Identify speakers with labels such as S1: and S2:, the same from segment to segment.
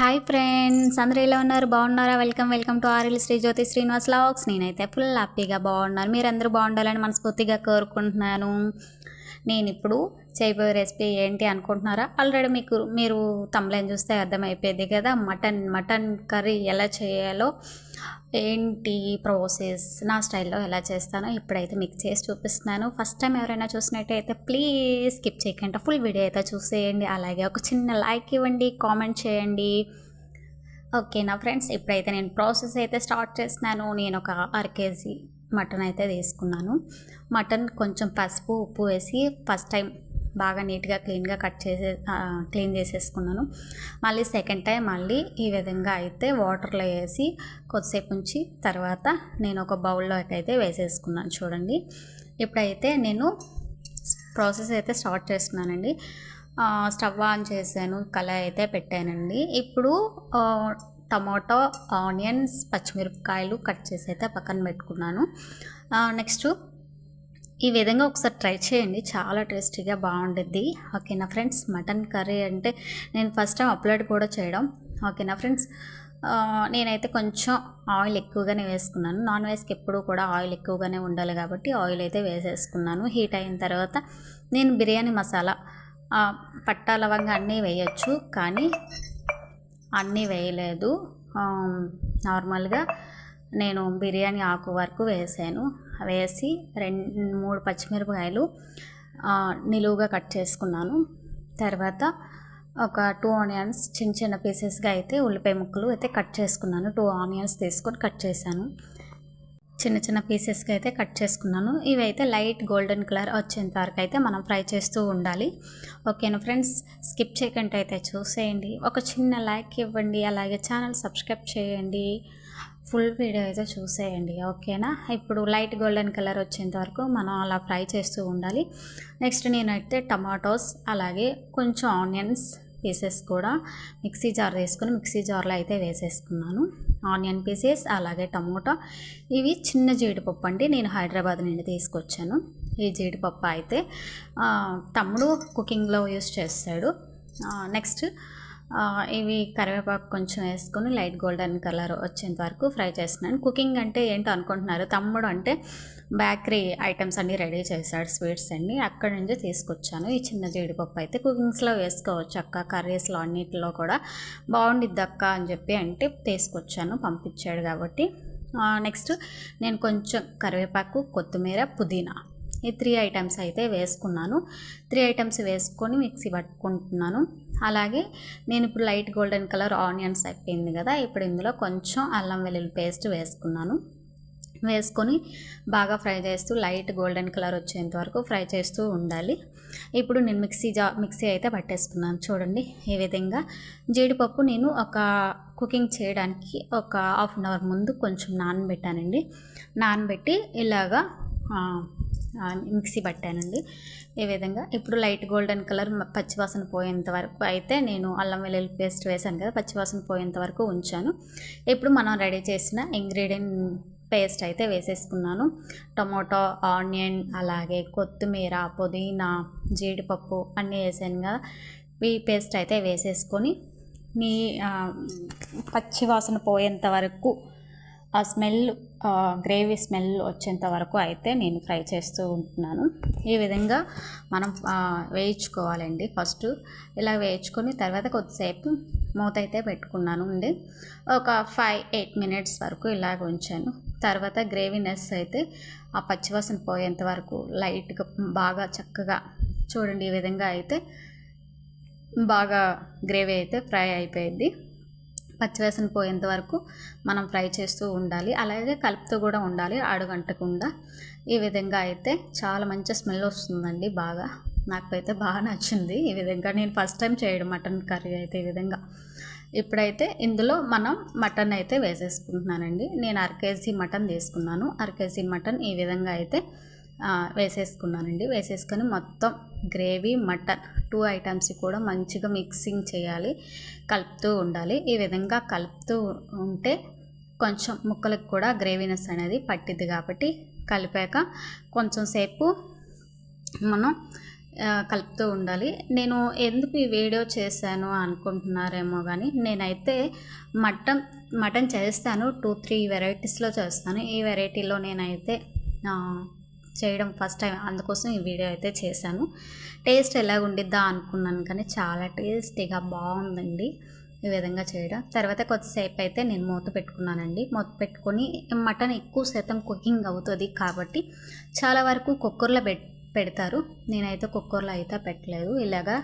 S1: Hi friends అందరూ ఎలా ఉన్నారు? బాగున్నారా? Welcome welcome to RL Sri Jyothi Srinivas lakhs నేనైతే ఫుల్ హ్యాపీగా బాగున్నారు మీరందరూ బాగుండాలని మనస్ఫూర్తిగా కోరుకుంటున్నాను. నేను ఇప్పుడు చేయబోయే రెసిపీ ఏంటి అనుకుంటున్నారా? ఆల్రెడీ మీకు మీరు తమ్లైన్ చూస్తే అర్థమైపోయింది కదా మటన్ మటన్ కర్రీ ఎలా చేయాలో ఏంటి ప్రాసెస్ నా స్టైల్లో ఎలా చేస్తానో ఇప్పుడైతే మీకు చేసి చూపిస్తున్నాను. ఫస్ట్ టైం ఎవరైనా చూసినట్టయితే ప్లీజ్ స్కిప్ చేయకుండా ఫుల్ వీడియో అయితే చూసేయండి. అలాగే ఒక చిన్న లైక్ ఇవ్వండి కామెంట్ చేయండి. ఓకే నా ఫ్రెండ్స్ ఇప్పుడైతే నేను ప్రాసెస్ అయితే స్టార్ట్ చేస్తున్నాను. నేను ఒక అర కేజీ మటన్ అయితే తీసుకున్నాను. మటన్ కొంచెం పసుపు ఉప్పు వేసి ఫస్ట్ టైం బాగా నీట్గా క్లీన్గా కట్ చేసే క్లీన్ చేసేసుకున్నాను. మళ్ళీ సెకండ్ టైం మళ్ళీ ఈ విధంగా అయితే వాటర్లో వేసి కొద్దిసేపు ఉంచి తర్వాత నేను ఒక బౌల్లోకి అయితే వేసేసుకున్నాను చూడండి. ఇప్పుడైతే నేను ప్రాసెస్ అయితే స్టార్ట్ చేస్తున్నానండి. స్టవ్ ఆన్ చేశాను కళాయి అయితే పెట్టానండి. ఇప్పుడు టమాటో ఆనియన్స్ పచ్చిమిరపకాయలు కట్ చేసి అయితే పక్కన పెట్టుకున్నాను. నెక్స్ట్ ఈ విధంగా ఒకసారి ట్రై చేయండి. చాలా టేస్టీగా బాగుంటుంది ఓకేనా ఫ్రెండ్స్? మటన్ కర్రీ అంటే నేను ఫస్ట్ టైం అప్లోడ్ కూడా చేయడం. ఓకేనా ఫ్రెండ్స్? నేనైతే కొంచెం ఆయిల్ ఎక్కువగానే వేసుకున్నాను. నాన్ వెజ్కి ఎప్పుడూ కూడా ఆయిల్ ఎక్కువగానే ఉండాలి కాబట్టి ఆయిల్ అయితే వేసేసుకున్నాను. హీట్ అయిన తర్వాత నేను బిర్యానీ మసాలా పట్టా లవంగా అన్నీ వేయచ్చు. కానీ అన్నీ వేయలేదు. నార్మల్గా నేను బిర్యానీ ఆకు వరకు వేసాను. వేసి రెండు మూడు పచ్చిమిరపకాయలు నిలువుగా కట్ చేసుకున్నాను. తర్వాత ఒక టూ ఆనియన్స్ చిన్న చిన్న పీసెస్గా అయితే ఉల్లిపాయ ముక్కలు అయితే కట్ చేసుకున్నాను. టూ ఆనియన్స్ తీసుకొని కట్ చేశాను. చిన్న చిన్న పీసెస్గా అయితే కట్ చేసుకున్నాను. ఇవి అయితే లైట్ గోల్డెన్ కలర్ వచ్చేంత వరకు అయితే మనం ఫ్రై చేస్తూ ఉండాలి. ఓకేనా ఫ్రెండ్స్? స్కిప్ చేయకుండా అయితే చూసేయండి. ఒక చిన్న లైక్ ఇవ్వండి. అలాగే ఛానల్ సబ్స్క్రైబ్ చేయండి. ఫుల్ వీడియో అయితే చూసేయండి ఓకేనా? ఇప్పుడు లైట్ గోల్డెన్ కలర్ వచ్చేంత వరకు మనం అలా ఫ్రై చేస్తూ ఉండాలి. నెక్స్ట్ నేనైతే టమాటోస్ అలాగే కొంచెం ఆనియన్స్ పీసెస్ కూడా మిక్సీ జార్ వేసుకొని మిక్సీ జార్లో అయితే వేసేసుకున్నాను. ఆనియన్ పీసెస్ అలాగే టమోటా ఇవి చిన్న జీడిపప్పు అండి. నేను హైదరాబాద్ నుండి తీసుకొచ్చాను. ఈ జీడిపప్పు అయితే తమ్ముడు కుకింగ్లో యూస్ చేస్తాడు. నెక్స్ట్ ఇవి కరివేపాకు కొంచెం వేసుకొని లైట్ గోల్డెన్ కలర్ వచ్చేంత వరకు ఫ్రై చేస్తున్నాను. కుకింగ్ అంటే ఏంటో అనుకుంటున్నారు? తమ్ముడు అంటే బేకరీ ఐటమ్స్ అన్నీ రెడీ చేశాడు స్వీట్స్ అన్ని అక్కడి నుంచి తీసుకొచ్చాను. ఈ చిన్న జీడిపప్పు అయితే కుకింగ్స్లో వేసుకోవచ్చు అక్క కర్రీస్లో అన్నిటిలో కూడా బాగుండిద్ది అక్క అని చెప్పి అంటే తీసుకొచ్చాను పంపించాడు కాబట్టి. నెక్స్ట్ నేను కొంచెం కరివేపాకు కొత్తిమీర పుదీనా ఈ త్రీ ఐటమ్స్ అయితే వేసుకున్నాను. త్రీ ఐటమ్స్ వేసుకొని మిక్సీ పట్టుకుంటున్నాను. అలాగే నేను ఇప్పుడు లైట్ గోల్డెన్ కలర్ ఆనియన్స్ అయిపోయింది కదా ఇప్పుడు ఇందులో కొంచెం అల్లం వెల్లుల్లి పేస్ట్ వేసుకున్నాను. వేసుకొని బాగా ఫ్రై చేస్తూ లైట్ గోల్డెన్ కలర్ వచ్చేంత వరకు ఫ్రై చేస్తూ ఉండాలి. ఇప్పుడు నేను మిక్సీ జా మిక్సీ అయితే పట్టేసుకున్నాను చూడండి ఈ విధంగా జీడిపప్పు నేను ఒక కుకింగ్ చేయడానికి ఒక హాఫ్ అన్ అవర్ ముందు కొంచెం నానబెట్టానండి. నానబెట్టి ఇలాగా మిక్సీ పట్టానండి. ఈ విధంగా? ఇప్పుడు లైట్ గోల్డెన్ కలర్ పచ్చివాసన పోయేంత వరకు అయితే నేను అల్లం వెల్లుల్లి పేస్ట్ వేసాను కదా పచ్చివాసన పోయేంత వరకు ఉంచాను. ఇప్పుడు మనం రెడీ చేసిన ఇంగ్రీడియంట్ పేస్ట్ అయితే వేసేసుకున్నాను. టొమాటో ఆనియన్ అలాగే కొత్తిమీర పుదీనా జీడిపప్పు అన్నీ వేసాను కదా. ఈ పేస్ట్ అయితే వేసేసుకొని మీ పచ్చివాసన పోయేంత వరకు ఆ స్మెల్ గ్రేవీ స్మెల్ వచ్చేంత వరకు అయితే నేను ఫ్రై చేస్తూ ఉంటున్నాను. ఈ విధంగా మనం వేయించుకోవాలండి ఫస్ట్. ఇలా వేయించుకొని తర్వాత కొద్దిసేపు మూత అయితే పెట్టుకున్నాను అండి. ఒక ఫైవ్ ఎయిట్ మినిట్స్ వరకు ఇలాగ ఉంచాను. తర్వాత గ్రేవీనెస్ అయితే ఆ పచ్చివాసన పోయేంత వరకు లైట్గా బాగా చక్కగా చూడండి ఈ విధంగా అయితే బాగా గ్రేవీ అయితే ఫ్రై అయిపోయింది. పచ్చివేసన పోయేంత వరకు మనం ఫ్రై చేస్తూ ఉండాలి. అలాగే కలుపుతూ కూడా ఉండాలి అడుగంటకుండా. ఈ విధంగా అయితే చాలా మంచి స్మెల్ వస్తుందండి బాగా. నాకైతే బాగా నచ్చింది ఈ విధంగా. నేను ఫస్ట్ టైం చేయడం మటన్ కర్రీ అయితే ఈ విధంగా. ఇప్పుడైతే ఇందులో మనం మటన్ అయితే వేసేసుకుంటున్నానండి. నేను అరకేజీ మటన్ తీసుకున్నాను. అరకేజీ మటన్ ఈ విధంగా అయితే వేసేసుకున్నానండి. వేసేసుకొని మొత్తం గ్రేవీ మటన్ టూ ఐటమ్స్ కూడా మంచిగా మిక్సింగ్ చేయాలి కలుపుతూ ఉండాలి. ఈ విధంగా కలుపుతూ ఉంటే కొంచెం ముక్కలకు కూడా గ్రేవీనెస్ అనేది పట్టిద్ది కాబట్టి కలిపాక కొంచెం సేపు మనం కలుపుతూ ఉండాలి. నేను ఎందుకు ఈ వీడియో చేశాను అనుకుంటున్నారేమో కానీ నేనైతే మటన్ మటన్ చేస్తాను టూ త్రీ వెరైటీస్లో చేస్తాను. ఈ వెరైటీలో నేనైతే చేయడం ఫస్ట్ టైం. అందుకోసం ఈ వీడియో అయితే చేశాను. టేస్ట్ ఎలా ఉండిద్దా అనుకున్నాను కానీ చాలా టేస్టీగా బాగుందండి ఈ విధంగా చేయడం. తర్వాత కొద్దిసేపు అయితే నేను మూత పెట్టుకున్నానండి. మూత పెట్టుకొని మటన్ ఎక్కువ శాతం కుకింగ్ అవుతుంది కాబట్టి చాలా వరకు కుక్కర్లో పెట్ పెడతారు. నేనైతే కుక్కర్లో అయితే పెట్టలేదు. ఇలాగా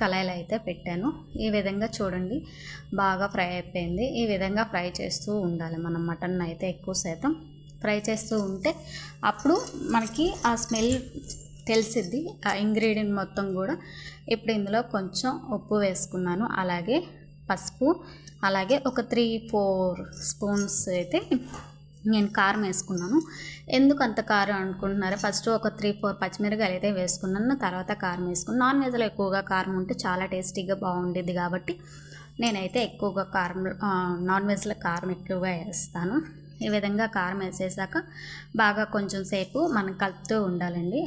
S1: కళాయిలో అయితే పెట్టాను. ఈ విధంగా చూడండి. బాగా ఫ్రై అయిపోయింది. ఈ విధంగా ఫ్రై చేస్తూ ఉండాలి మనం మటన్ అయితే ఎక్కువ శాతం. ఫ్రై చేస్తూ ఉంటే అప్పుడు మనకి ఆ స్మెల్ తెలిసిద్ది ఆ ఇంగ్రీడియంట్ మొత్తం కూడా. ఇప్పుడు ఇందులో కొంచెం ఉప్పు వేసుకున్నాను అలాగే పసుపు అలాగే ఒక త్రీ ఫోర్ స్పూన్స్ అయితే నేను కారం వేసుకున్నాను. ఎందుకు అంత కారం అనుకుంటున్నారా? ఫస్ట్ ఒక త్రీ ఫోర్ పచ్చిమిరకాయలు అయితే వేసుకున్నాను తర్వాత కారం వేసుకున్నాను. నాన్ వెజ్లో ఎక్కువగా కారం ఉంటే చాలా టేస్టీగా బాగుండేది కాబట్టి నేనైతే ఎక్కువగా కారం నాన్ వెజ్లో కారం ఎక్కువగా వేస్తాను. ఈ విధంగా కారం వేసేసాక బాగా కొంచెం సేపు మనం కలుపుతూ ఉండాలండి.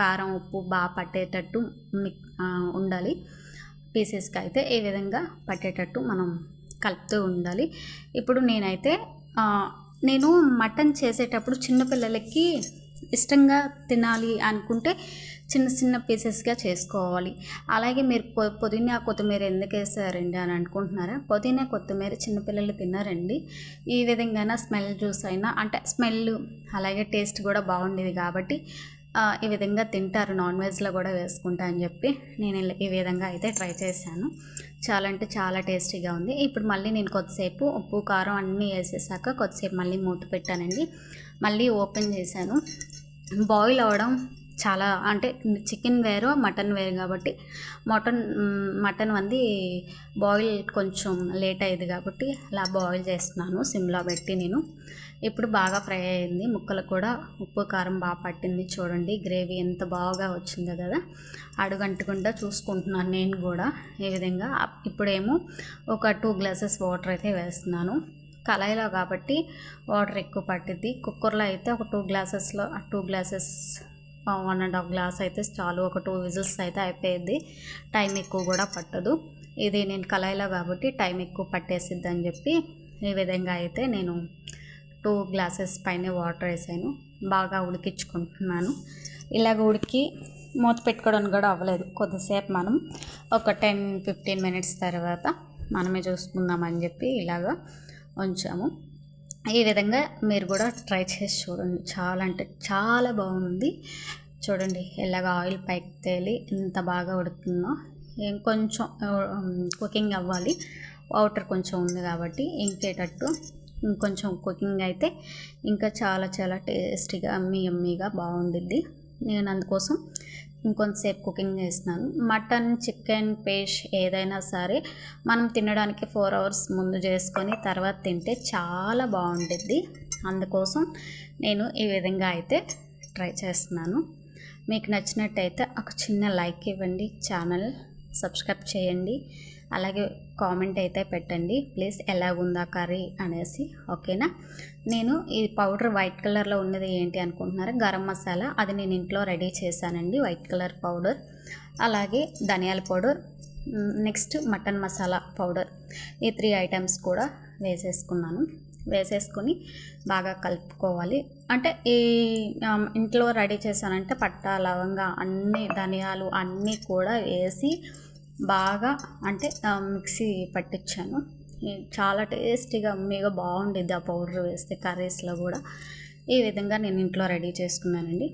S1: కారం ఉప్పు బాగా పట్టేటట్టు మిక్ ఉండాలి. పీసెస్కి అయితే ఈ విధంగా పట్టేటట్టు మనం కలుపుతూ ఉండాలి. ఇప్పుడు నేనైతే నేను మటన్ చేసేటప్పుడు చిన్నపిల్లలకి ఇష్టంగా తినాలి అనుకుంటే చిన్న చిన్న పీసెస్గా చేసుకోవాలి. అలాగే మీరు పొ- పుదీనా కొత్తిమీర ఎందుకు వేసారండి అని అనుకుంటున్నారా? పుదీనా కొత్తిమీర చిన్నపిల్లలు తిన్నారండి ఈ విధంగా స్మెల్ జ్యూస్ అయినా అంటే స్మెల్ అలాగే టేస్ట్ కూడా బాగుండేది కాబట్టి ఈ విధంగా తింటారు నాన్ వెజ్లో కూడా వేసుకుంటా అని చెప్పి నేను ఈ విధంగా అయితే ట్రై చేశాను. చాలా అంటే చాలా టేస్టీగా ఉంది. ఇప్పుడు మళ్ళీ నేను కొద్దిసేపు ఉప్పు కారం అన్నీ వేసేసాక కొద్దిసేపు మళ్ళీ మూత పెట్టానండి. మళ్ళీ ఓపెన్ చేశాను. బాయిల్ అవ్వడం చాలా అంటే చికెన్ వేరు మటన్ వేరు కాబట్టి మటన్ మటన్ వంది బాయిల్ కొంచెం లేట్ అయ్యేది కాబట్టి అలా బాయిల్ చేస్తున్నాను సిమ్లో పెట్టి నేను. ఇప్పుడు బాగా ఫ్రై అయింది ముక్కలు కూడా ఉప్పు కారం బాగా పట్టింది చూడండి. గ్రేవీ ఎంత బాగా వచ్చిందో కదా. అడుగంటకుండా చూసుకుంటున్నాను నేను కూడా ఈ విధంగా. ఇప్పుడేమో ఒక టూ గ్లాసెస్ వాటర్ అయితే వేస్తున్నాను. కళాయిలో కాబట్టి వాటర్ ఎక్కువ పట్టిద్ది. కుక్కర్లో అయితే ఒక two గ్లాసెస్లో two glasses one and half glass అయితే చాలు ఒక టూ విజిల్స్ అయితే అయిపోయింది. టైం ఎక్కువ కూడా పట్టదు. ఇది నేను కళాయిలో కాబట్టి టైం ఎక్కువ పట్టేసిద్ది అని చెప్పి ఈ విధంగా అయితే నేను టూ గ్లాసెస్ పైన వాటర్ వేసాను. బాగా ఉడికించుకుంటున్నాను. ఇలాగ ఉడికి మూత పెట్టుకోవడానికి కూడా అవ్వలేదు. కొద్దిసేపు మనం ఒక టెన్ ఫిఫ్టీన్ మినిట్స్ తర్వాత మనమే చూసుకుందామని చెప్పి ఇలాగ ఉంచాము. ఈ విధంగా మీరు కూడా ట్రై చేసి చూడండి. చాలా అంటే చాలా బాగుంది. చూడండి ఎలాగ ఆయిల్ పైకి తేలి ఎంత బాగా ఉడుకుతుందో. ఇంకొంచెం కుకింగ్ అవ్వాలి. వాటర్ కొంచెం ఉంది కాబట్టి ఇంకేటట్టు ఇంకొంచెం కుకింగ్ అయితే ఇంకా చాలా చాలా టేస్టీగా అమ్మీ అమ్మీగా బాగుండిద్ది. నేను అందుకోసం ఇంకొంతసేపు కుకింగ్ చేస్తున్నాను. మటన్ చికెన్ పేష్ ఏదైనా సరే మనం తినడానికి ఫోర్ అవర్స్ ముందు చేసుకొని తర్వాత తింటే చాలా బాగుంటుంది అందుకోసం నేను ఈ విధంగా అయితే ట్రై చేస్తున్నాను. మీకు నచ్చినట్టయితే ఒక చిన్న లైక్ ఇవ్వండి. ఛానల్ సబ్స్క్రైబ్ చేయండి. అలాగే కామెంట్ అయితే పెట్టండి. ప్లీజ్ ఎలాగుందా కర్రీ అనేసి. ఓకేనా? నేను ఈ పౌడర్ వైట్ కలర్లో ఉన్నది ఏంటి అనుకుంటున్నారా? గరం మసాలా. అది నేను ఇంట్లో రెడీ చేశానండి వైట్ కలర్ పౌడర్. అలాగే ధనియాల powder. Next mutton masala powder. ఈ త్రీ ఐటమ్స్ కూడా వేసేసుకున్నాను. వేసేసుకొని బాగా కలుపుకోవాలి. అంటే ఈ ఇంట్లో రెడీ చేశానంటే పట్ట లవంగా అన్ని ధనియాలు అన్నీ కూడా వేసి బాగా అంటే మిక్సీ పట్టించాను చాలా టేస్టీగా మీగా బాగుండిద్ది ఆ పౌడర్ వేస్తే కర్రీస్లో కూడా. ఈ విధంగా నేను ఇంట్లో రెడీ చేసుకున్నానండి.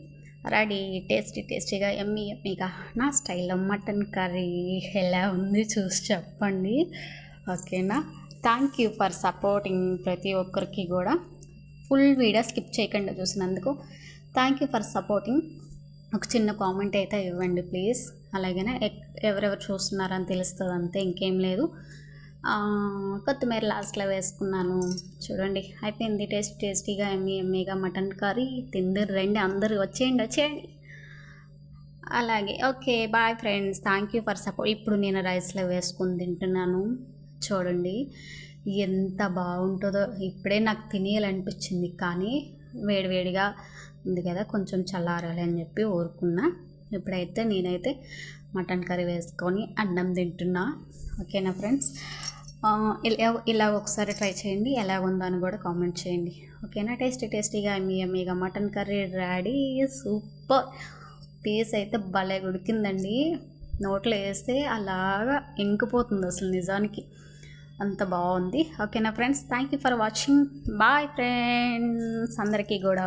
S1: రెడీ టేస్టీ టేస్టీగా ఎమ్మీ ఎమ్మిగా. నా స్టైల్లో మటన్ కర్రీ ఎలా ఉంది చూసి చెప్పండి. ఓకేనా? థ్యాంక్ యూ ఫర్ సపోర్టింగ్ ప్రతి ఒక్కరికి కూడా. ఫుల్ వీడియో స్కిప్ చేయకుండా చూసినందుకు థ్యాంక్ యూ ఫర్ సపోర్టింగ్. ఒక చిన్న కామెంట్ అయితే ఇవ్వండి ప్లీజ్. అలాగనే ఎక్- ఎవరెవరు చూస్తున్నారని తెలుస్తుంది అంతే ఇంకేం లేదు. కొత్తిమీర లాస్ట్లో వేసుకున్నాను. చూడండి అయిపోయింది టేస్ట్ టేస్టీగా ఎమ్మీ ఎమ్మీగా మటన్ కర్రీ తిందరు రండి అందరు వచ్చేయండి వచ్చేయండి. అలాగే okay bye friends thank you for support. ఇప్పుడు నేను రైస్లో వేసుకుని తింటున్నాను. చూడండి ఎంత బాగుంటుందో. ఇప్పుడే నాకు తినేయాలనిపించింది కానీ వేడివేడిగా ఉంది కదా కొంచెం చల్లారాలి అని చెప్పి ఊరుకున్నా. ఇప్పుడైతే నేనైతే మటన్ కర్రీ వేసుకొని అన్నం తింటున్నా. ఓకేనా ఫ్రెండ్స్? ఇలా ఇలా ఒకసారి ట్రై చేయండి ఎలా ఉందో అని కూడా కామెంట్ చేయండి. ఓకేనా? టేస్టీ టేస్టీగా మీ మీగా mutton curry ready. Super! Piece అయితే భలే ఉడికిందండి. నోట్లో వేస్తే అలాగా ఇంకిపోతుంది అసలు నిజానికి. అంత బాగుంది. ఓకేనా friends? Thank you for watching. Bye friends! అందరికీ కూడా.